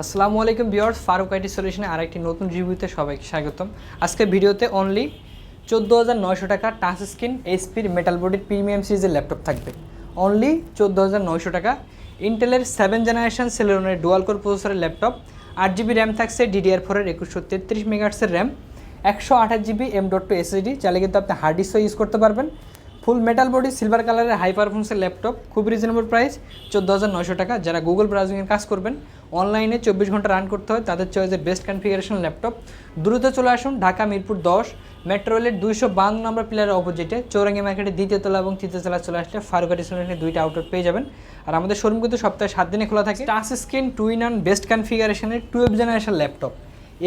আসসালামু আলাইকুম বিয়ার্স ফারুক আইটি সলিউশনে আরেকটি নতুন রিভিউতে সবাইকে স্বাগতম। আজকে ভিডিওতে অনলি চোদ্দ হাজার নয়শো টাকা টাচ স্ক্রিন এইচপির মেটাল বডির প্রিমিয়াম সিরিজের ল্যাপটপ থাকবে। অনলি চোদ্দ হাজার নয়শো টাকা। ইন্টেলের সেভেন জেনারেশন সেলেরনের ডুয়াল কোর প্রসেসরের ল্যাপটপ আট জিবি র্যাম থাকছে ডিডিআর ফোরের একুশশো তেত্রিশ মেগাহার্সের র্যাম একশো আঠাশ GB M dot two SSD চাইলে কিন্তু আপনি হার্ড ডিস্কও ইউজ করতে পারবেন। ফুল মেটাল বডি সিলভার কালারের হাই পারফরমেন্সের ল্যাপটপ খুব রিজনেবল প্রাইস চোদ্দ হাজার নয়শো টাকা। যারা গুগল ব্রাউজিংয়ের কাজ করবেন অনলাইনে চব্বিশ ঘণ্টা রান করতে হয়। তাদের চয়েসের বেস্ট কনফিগারেশন ল্যাপটপ দ্রুত চলে আসুন ঢাকা, মিরপুর দশ। মেট্রো রেলের দুইশো বান্ন নম্বর পিলারের অপোজিটে চৌরাঙ্গি মার্কেটের দ্বিতীয় তলা এবং তৃতীয় তলা চলে আসলে ফারুকাটি সলিউশনে দুইটা আউটলেট পেয়ে যাবেন। আর আমাদের শোরুম কিন্তু সপ্তাহে সাত দিনে খোলা থাকে। Touch screen two in one best কনফিগারেশনের twelve generation laptop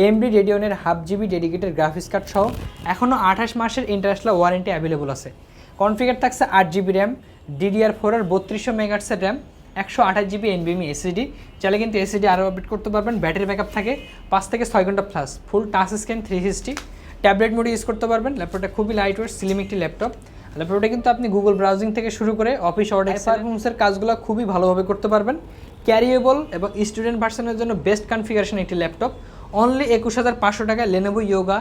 AMD রেডিওনের half GB dedicated graphics card সহ এখনও আঠাশ মাসের ইন্টারন্যাশনাল ওয়ারেন্টি অ্যাভেলেবল আছে। কনফিগার থাকছে আট জিবি র্যাম ডিডিআর ফোর আর বত্রিশশো মেগাটসের র্যাম একশো আঠাশ জিবি এনবিএমি এসিডি চাইলে কিন্তু এসিডি আরও আপডেট করতে পারবেন। ব্যাটারি ব্যাকআপ থাকে। পাঁচ থেকে ছয় ঘণ্টা plus full touch screen three sixty tablet মোডে ইউজ করতে পারবেন। ল্যাপটপটা খুবই লাইট ওয়েট স্লিম একটি ল্যাপটপ ল্যাপটপটা কিন্তু আপনি গুগল ব্রাউজিং থেকে শুরু করে অফিস অর্ডার পারফরমেন্সের কাজগুলো খুবই ভালোভাবে করতে পারবেন। ক্যারিয়েবল এবং স্টুডেন্ট ভার্সনের জন্য বেস্ট কনফিগারেশন একটি ল্যাপটপ অনলি একুশ হাজার পাঁচশো টাকা Lenovo Yoga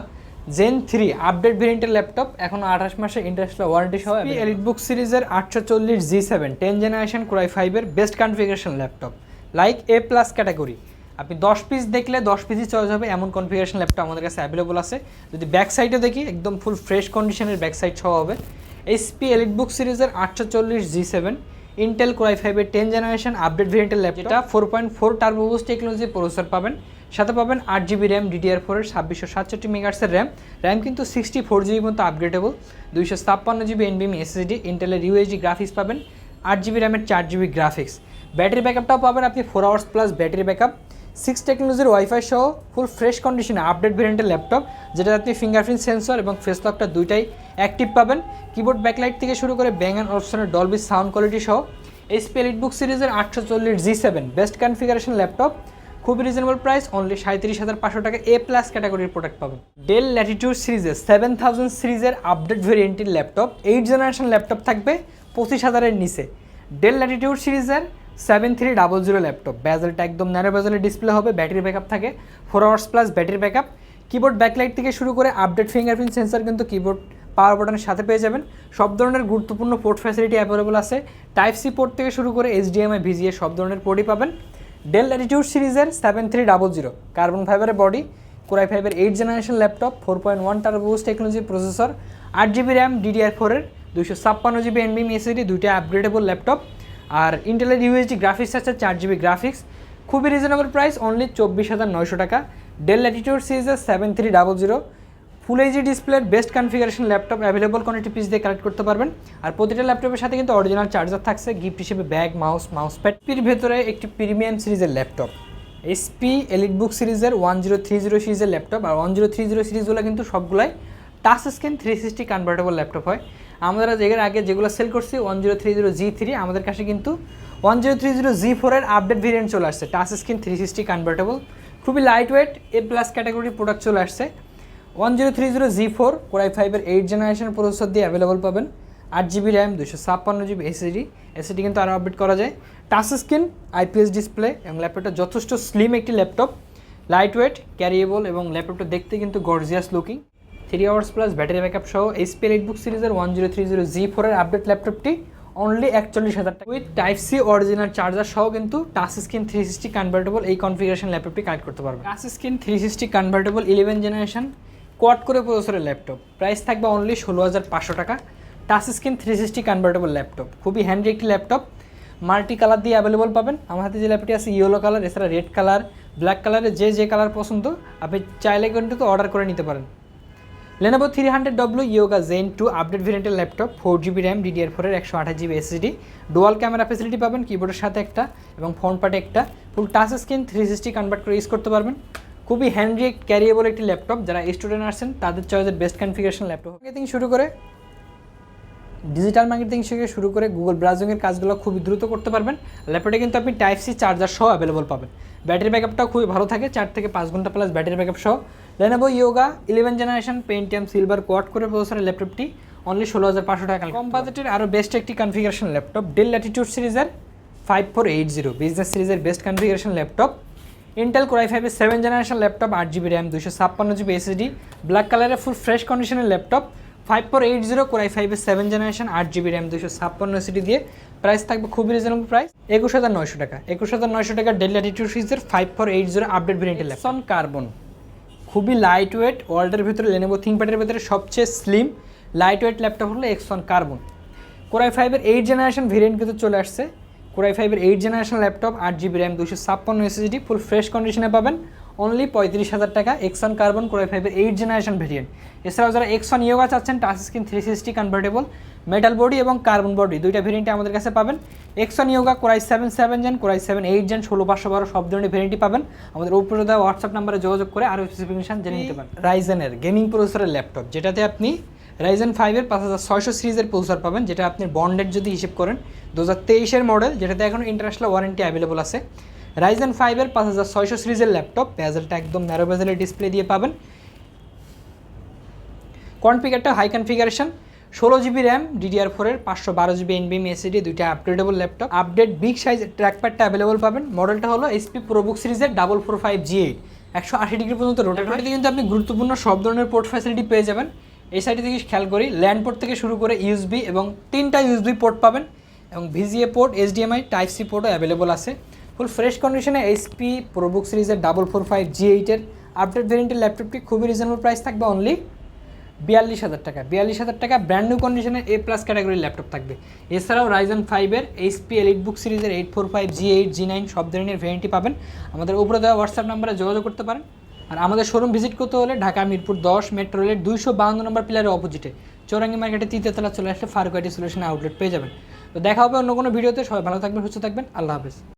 Zen three update ভেরিয়েন্টের ল্যাপটপ এখন আঠাশ মাসে ইন্টারন্যাশনাল ওয়ারেন্টি সহ এলিট বুক সিরিজের আটশো চল্লিশ G seven ten generation core i ফাইভের best configuration laptop like A plus category আপনি দশ পিস দেখলে দশ পিসই চয়েস হবে এমন কনফিগারেশন ল্যাপটপ আমাদের কাছে অ্যাভেলেবল আছে। যদি ব্যাক সাইডে দেখি একদম ফুল ফ্রেশ কন্ডিশনের ব্যাক সাইড সহ হবে। এইচপি এলিট বুক সিরিজের আটশো চল্লিশ G seven Intel core i ফাইভের টেন জেনারেশন আপডেট ভেরিয়েন্টের ল্যাপটপ এটা four point four turbo boost technology processor পাবেন। সাথে পাবেন আট জিবি র্যাম ডিডিআর ফোরের ছাব্বিশশো সাতষট্টি মেগার্সের র্যাম র্যাম কিন্তু সিক্সটি ফোর জিবি মতো আপগ্রেডেবল দুইশো ছাপ্পান্ন জিবি এনবিএম এসএসডি ইন্টেলের ইউএসডি গ্রাফিক্স পাবেন। আট জিবি র্যামের চার জিবি গ্রাফিক্স ব্যাটারি ব্যাকআপটাও পাবেন আপনি four hours plus battery backup six টেকনোলজির ওয়াইফাই সহ ফুল ফ্রেশ কন্ডিশনে আপডেট ভেরিয়েন্টের ল্যাপটপ যেটা আপনি ফিঙ্গারপ্রিন্ট সেন্সর এবং ফেস লকটা দুইটাই অ্যাক্টিভ পাবেন। কিবোর্ড ব্যাকলাইট থেকে শুরু করে ব্যাং অ্যান্ড অপশনের ডলবি সাউন্ড কোয়ালিটি সহ এইচপি এলিট বুক সিরিজের আটশো চল্লিশ G seven best configuration laptop খুবই রিজনেবল প্রাইস অনলি সাঁত্রিশ হাজার পাঁচশো টাকা এ প্লাস ক্যাটাগরির প্রোডাক্ট পাবেন। ডেল ল্যাটিটিউড সিরিজের সেভেন থাউজেন্ড সিরিজের আপডেট ভেরিয়েন্টের ল্যাপটপ এইট জেনারেশন ল্যাপটপ থাকবে পঁচিশ হাজারের নিচে। ডেল ল্যাটিটিউড সিরিজের seven three double zero laptop ব্যাজেলটা একদম ন্যারো ব্যাজেলের ডিসপ্লে হবে ব্যাটারি ব্যাকআপ থাকে। Four hours plus battery backup keyboard backlight থেকে শুরু করে আপডেট ফিঙ্গারপ্রিন্ট সেন্সর কিন্তু কিবোর্ড পাওয়ার বাটনের সাথে পেয়ে যাবেন। সব ধরনের গুরুত্বপূর্ণ পোর্ট ফ্যাসিলিটি অ্যাভেলেবল আছে। টাইপ সি পোর্ট থেকে শুরু করে এইচডিএমআই ভিজিএ সব ধরনের পোর্টই পাবেন। ডেল ল্যাটিটিউড সিরিজের seven three double zero carbon ফাইবারের বডি কোরাই ফাইভের eight generation laptop four point one turbo boost technology processor আট জিবি র্যাম ডিডিআর ফোরের দুইশো ছাপ্পান্ন জিবি এনবিএম এসিডি দুইটা আপগ্রেডেবল ল্যাপটপ আর ইন্টেলের ইউএসডি গ্রাফিক্স আছে চার জিবি গ্রাফিক্স খুবই রিজনেবল প্রাইস অনলি চব্বিশ হাজার নয়শো টাকা। ডেল ল্যাটিটিউড সিরিজের seven three double zero full HD ডিসপ্লের best configuration laptop available quantity piece দিয়ে কালেক্ট করতে পারবেন। আর প্রতিটা ল্যাপটপের সাথে কিন্তু অরিজিনাল চার্জার থাকছে গিফট হিসেবে ব্যাগ মাউস মাউস প্যাড পির ভেতরে একটি প্রিমিয়াম সিরিজের ল্যাপটপ এসপি এলিট বুক সিরিজের ওয়ান জিরো থ্রি জিরো সিরিজের ল্যাপটপ আর ওয়ান জিরো থ্রি জিরো সিরিজগুলো কিন্তু সবগুলাই touch screen three sixty convertible laptop হয়। আমরা এর আগে যেগুলো সেল করছি one zero three zero G three আমাদের কাছে কিন্তু one zero three zero G ফোরের আপডেট ভেরিয়েন্ট চলে আসছে। Touch screen three sixty convertible খুবই লাইট ওয়েট এ প্লাস ক্যাটাগরির প্রোডাক্ট চলে আসছে। One zero three zero G four core i ফাইভের এইট জেনারেশন প্রসেসর দিয়ে অ্যাভেলেবল পাবেন। আট জিবি র্যাম দুশো ছাপ্পান্ন জিবি এসএসডি এসএসডি কিন্তু আরও আপডেট করা যায়। টাচ স্ক্রিন আইপিএস ডিসপ্লে এবং ল্যাপটপটা যথেষ্ট স্লিম একটি ল্যাপটপ লাইট ওয়েট ক্যারিয়েবল এবং ল্যাপটপটা দেখতে কিন্তু gorgeous looking three hours plus battery backup সহ এইচপি এইট বুক সিরিজের one zero three zero G ফোরের আপডেট ল্যাপটপটি অনলি একচল্লিশ হাজার টাকা। With type C original charger সহ কিন্তু touch screen three sixty convertible এই কনফিগারেশন ল্যাপটপটি কানেক্ট করতে পারবে। Touch screen three sixty convertible eleven generation quad core প্রসেসরের ল্যাপটপ প্রাইস থাকবে অনলি ষোলো হাজার পাঁচশো টাকা। Touch screen three sixty convertible laptop খুবই হ্যান্ডি একটি ল্যাপটপ মাল্টি কালার দিয়ে অ্যাভেলেবল পাবেন। আমার হাতে যে ল্যাপটপটি আছে ইয়েলো কালার এছাড়া রেড কালার ব্ল্যাক কালারের যে যে কালার পছন্দ, আপনি চাইলে কিন্তু অর্ডার করে নিতে পারেন। Lenovo three hundred W Yoga Gen two update ভেরিয়েন্টের laptop four GB RAM DDR ফোরের একশো আঠাশ GB SSD dual camera facility পাবেন কিবোর্ডের সাথে একটা এবং ফোন পার্টে একটা। Full touch screen three sixty convert করে ইউজ করতে পারবেন। খুবই হ্যান্ডি ক্যারিয়েবল একটি ল্যাপটপ যারা স্টুডেন্ট আসছেন, তাদের চয়েসের বেস্ট কনফিগারেশন ল্যাপটপ মার্কেটিং শুরু করে ডিজিটাল মার্কেটিং থেকে শুরু করে গুগল ব্রাউজিংয়ের কাজগুলো খুবই দ্রুত করতে পারবেন। ল্যাপটপে কিন্তু আপনি টাইপ সি চার্জার সহ অ্যাভেলেবল পাবেন। ব্যাটারি ব্যাকআপটাও খুবই ভালো থাকে, চার থেকে পাঁচ ঘণ্টা প্লাস ব্যাটারি ব্যাকআপ সহ। Lenovo Yoga eleven generation Pentium silver quad করে প্রসেসরের ল্যাপটপটি অনলি ষোলো হাজার পাঁচশো টাকা কম বাজেটের আরও বেস্ট একটি কনফিগারেশন ল্যাপটপ ডেল ল্যাটিটিউড সিরিজের five four eight zero business সিরিজের best configuration laptop Intel core i ফাইভের সেভেন জেনারেশন ল্যাপটপ আট জিবি র্যাম দুশো ছাপ্পান্ন জিবি এসএসডি ব্ল্যাক কালারের ফুল ফ্রেশ কন্ডিশনের laptop five four eight zero core i ফাইভের seven generation আট জিবি র্যাম দুশো ছাপ্পান্ন এসএসডি দিয়ে প্রাইস থাকবে খুবই রিজনেবল প্রাইস একুশ হাজার নয়শো টাকা। একুশ হাজার নয়শো টাকা ডেল ল্যাটিটিউড সিরিজের five four eight zero update ভেরিয়েন্টের ল্যাপটপ কার্বন খুবই লাইট ওয়েট ওয়ার্ল্ডের ভিতরে লেনেভো থিঙ্কপ্যাডের ভিতরে সবচেয়ে স্লিম লাইট ওয়েট ল্যাপটপ হলো X X one carbon core i ফাইভের এইট জেনারেশন ভেরিয়েন্ট কিন্তু চলে আসছে। কোরাই ফাইভের এইট জেনারেশন ল্যাপটপ আট জিবি র্যাম দুশো ছাপ্পান্ন এসএসডি ফুল ফ্রেশ কন্ডিশনে পাবেন। অনলি পঁয়ত্রিশ হাজার টাকা X one carbon core i ফাইভের এইট জেনারেশন ভেরিয়েন্ট এছাড়াও যারা এক্স এক্সন ইয়োগা চাচ্ছেন touch screen three sixty convertible metal body এবং কার্বন বডি দুইটা ভেরিয়েন্টে আমাদের কাছে পাবেন। X one Yoga core i seven seven gen core i seven eight gen ষোলো, পাঁচশো, বারো, সব ধরনের ভেরিয়েন্টই পাবেন। আমাদের উপরে দেওয়া হোয়াটসঅ্যাপ নাম্বারে যোগাযোগ করে আরও স্পেসিফিকেশন জেনে নিতে পারেন। রাইজেনের গেমিং প্রসেসরের ল্যাপটপ যেটাতে আপনি রাইজেন ফাইভের পাঁচ হাজার ছয়শো সিরিজের প্রসেসর পাবেন, যেটা আপনি বন্ডেড যদি হিসেব করেন। দু হাজার তেইশের মডেল যেটাতে এখন ইন্টারন্যাশনাল ওয়ারেন্টি অ্যাভেলেবল আছে। রাইজেন ফাইভের পাঁচ হাজার ছয়শো সিরিজের ল্যাপটপ প্যাজেলটা একদম ন্যারো বেজেলের ডিসপ্লে দিয়ে পাবেন। কনফিগারটা হাই কনফিগারেশন ষোলো জিবি র্যাম ডিডিআর ফোরের পাঁচশো বারো জিবি এনবিএম এসিডি দুইটা upgradeable laptop update big size ট্র্যাকপ্যাডটা available পাবেন। মডেলটা হলো এসপি প্রোবুক সিরিজের double four five G eight একশো আশি ডিগ্রি পর্যন্ত রোটেট কিন্তু আপনি গুরুত্বপূর্ণ সব ধরনের পোর্ট ফ্যাসিলিটি পেয়ে যাবেন। এই সাইডে থেকে খেয়াল করি ল্যান্ড পোর্ট থেকে শুরু করে ইউএসবি এবং তিনটা ইউএসবি পোর্ট পাবেন এবং VGA port HDMI type C পোর্টও available আছে। ফুল ফ্রেশ কন্ডিশনে এইচপি প্রোবুক সিরিজের ডাবল ফোর ফাইভ জি এইটের আপডেট ভেরিয়েন্টের ল্যাপটপটি খুবই রিজনেবল প্রাইস থাকবে অনলি বিয়াল্লিশ হাজার টাকা। বিয়াল্লিশ হাজার টাকা ব্র্যান্ড নিউ কন্ডিশনের এ প্লাস ক্যাটাগরির ল্যাপটপ থাকবে। এছাড়াও রাইজন ফাইভের এইচপি এলিট বুক সিরিজের eight four five G eight G nine সব ধরনের ভ্যারিয়েন্টই পাবেন। আমাদের উপরে দেওয়া হোয়াটসঅ্যাপ নাম্বারে যোগাযোগ করতে পারেন। আর আমাদের শোরুম ভিজিট করতে হলে ঢাকা, মিরপুর দশ মেট্রো রেলের দুইশো বাউন্ন নম্বর পিলারের অপোজিটে চৌরাঙ্গি মার্কেটে তৃতীয়তলা চলে আসলে ফারুক আইটি সলিউশন আউটলেট পেয়ে যাবেন। তো দেখা হবে অন্য কোনো ভিডিওতে সবাই ভালো থাকবেন, সুস্থ থাকবেন। আল্লাহ হাফেজ।